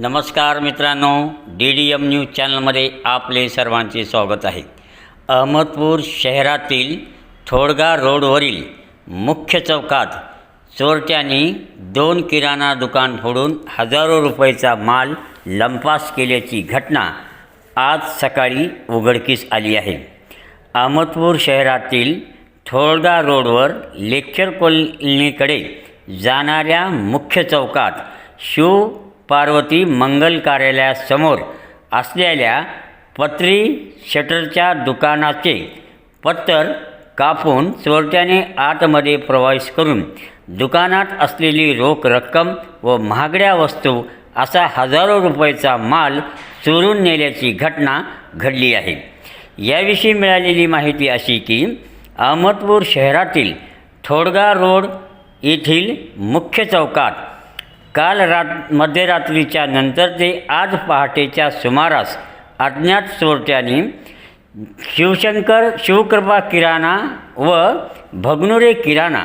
नमस्कार मित्रांनो D D M news चॅनलमध्ये आपले सर्वांचे स्वागत आहे. अहमदपूर शहरातील थोडगा रोडवरील मुख्य चौकात चोरट्यांनी दोन किराणा दुकान फोडून हजारो रुपयाचा माल लंपास केल्याची घटना आज सकाळी उघडकीस आली आहे. अहमदपूर शहरातील थोडगा रोडवर लेक्चर कॉलनीकडे जाणाऱ्या मुख्य चौकात शिव पार्वती मंगल कार्यालयासमोर असलेल्या पत्री शटरच्या दुकानाचे पत्तर कापून चोरट्याने आतमध्ये प्रवेश करून दुकानात असलेली रोख रक्कम व महागड्या वस्तू असा हजारो रुपयाचा माल चोरून नेल्याची घटना घडली आहे. याविषयी मिळालेली माहिती अशी की अहमदपूर शहरातील थोडगा रोड येथील मुख्य चौकात काल रात मध्यरात्रीच्या नंतर ते आज पहाटेच्या सुमारास अज्ञात चोरट्यांनी शिवशंकर शिवकृपा किराणा व भगनुरे किराणा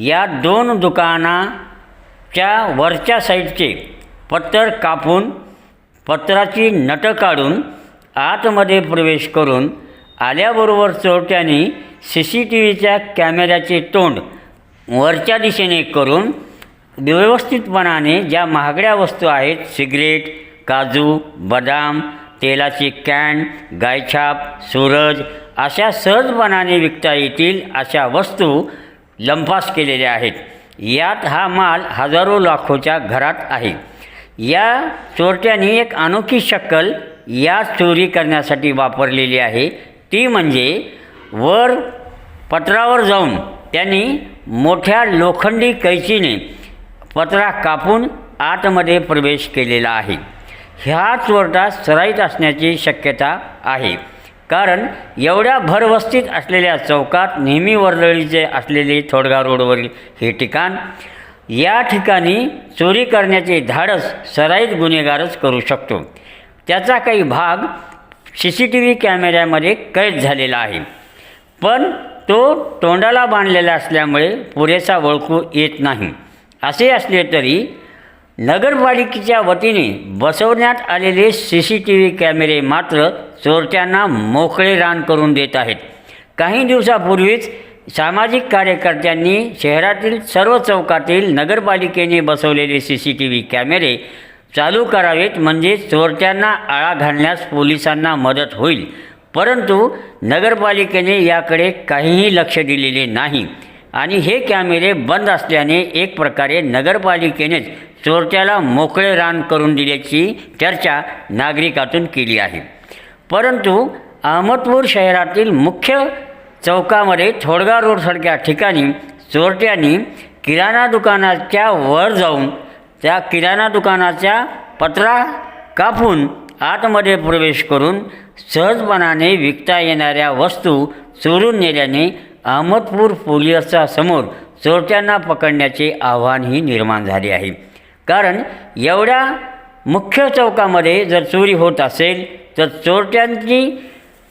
या दोन दुकानाच्या वरच्या साईडचे पत्तर कापून पत्राची नटं काढून आतमध्ये प्रवेश करून आल्याबरोबर चोरट्यांनी सी सी टी व्हीच्या कॅमेऱ्याचे तोंड वरच्या दिशेने करून व्यवस्थितपणाने ज्या महागड्या वस्तू आहेत सिगरेट काजू बदाम तेलाची कॅन गायछाप सूरज अशा सहजपणाने विकता येतील अशा वस्तू लंपास केलेल्या आहेत. यात हा माल हजारो लाखोच्या घरात आहे. या चोरट्यांनी एक अनोखी शक्कल या चोरी करण्यासाठी वापरलेली आहे. ती म्हणजे वर पत्रावर जाऊन त्यांनी मोठ्या लोखंडी कैचीने पत्रा कापून आतमध्ये प्रवेश केलेला आहे. ह्या चोरटा सराईत असण्याची शक्यता आहे. कारण एवढ्या भरवस्तीत असलेल्या चौकात नेहमी वर्दळीचे असलेले थोडगा रोडवरील हे ठिकाण या ठिकाणी चोरी करण्याचे धाडस सराईत गुन्हेगारच करू शकतो. त्याचा काही भाग सी सी टी व्ही कॅमेऱ्यामध्ये कैद झालेला आहे. पण तो तोंडाला बांधलेला असल्यामुळे पुरेसा ओळखू येत नाही. असे असले तरी नगरपालिकेच्या वतीने बसवण्यात आलेले सी सी टी व्ही कॅमेरे मात्र चोरट्यांना मोकळे रान करून देत आहेत. काही दिवसापूर्वीच सामाजिक कार्यकर्त्यांनी शहरातील सर्व चौकातील नगरपालिकेने बसवलेले सी सी टी व्ही कॅमेरे चालू करावेत म्हणजे चोरट्यांना आळा घालण्यास पोलिसांना मदत होईल. परंतु नगरपालिकेने याकडे काहीही लक्ष दिलेले नाही. आणि हे कॅमेरे बंद असल्याने एक प्रकारे नगरपालिकेनेच चोरट्याला मोकळे रान करून दिल्याची चर्चा नागरिकातून केली आहे. परंतु अहमदपूर शहरातील मुख्य चौकामध्ये थोडगा रोडसारख्या ठिकाणी चोरट्यांनी किराणा दुकानाच्या वर जाऊन त्या किराणा दुकानाच्या पत्रा कापून आतमध्ये प्रवेश करून सहजपणाने विकता येणाऱ्या वस्तू चोरून नेल्याने अहमदपूर पोलिसच्या समोर चोरट्यांना पकडण्याचे आव्हानही निर्माण झाले आहे. कारण एवढ्या मुख्य चौकामध्ये जर चोरी होत असेल तर चोरट्यांची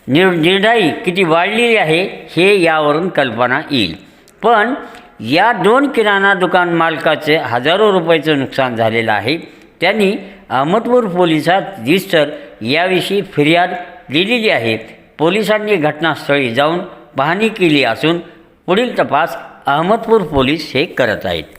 निर निर्णायी किती वाढलेली आहे हे यावरून कल्पना येईल. पण या दोन किराणा दुकान मालकाचे हजारो रुपयाचं नुकसान झालेलं आहे. त्यांनी अहमदपूर पोलिसात रजिस्टर याविषयी फिर्याद दिलेली आहे. पोलिसांनी घटनास्थळी जाऊन पाहणी केली असून पुढील तपास अहमदपूर पोलीस हे करत आहेत.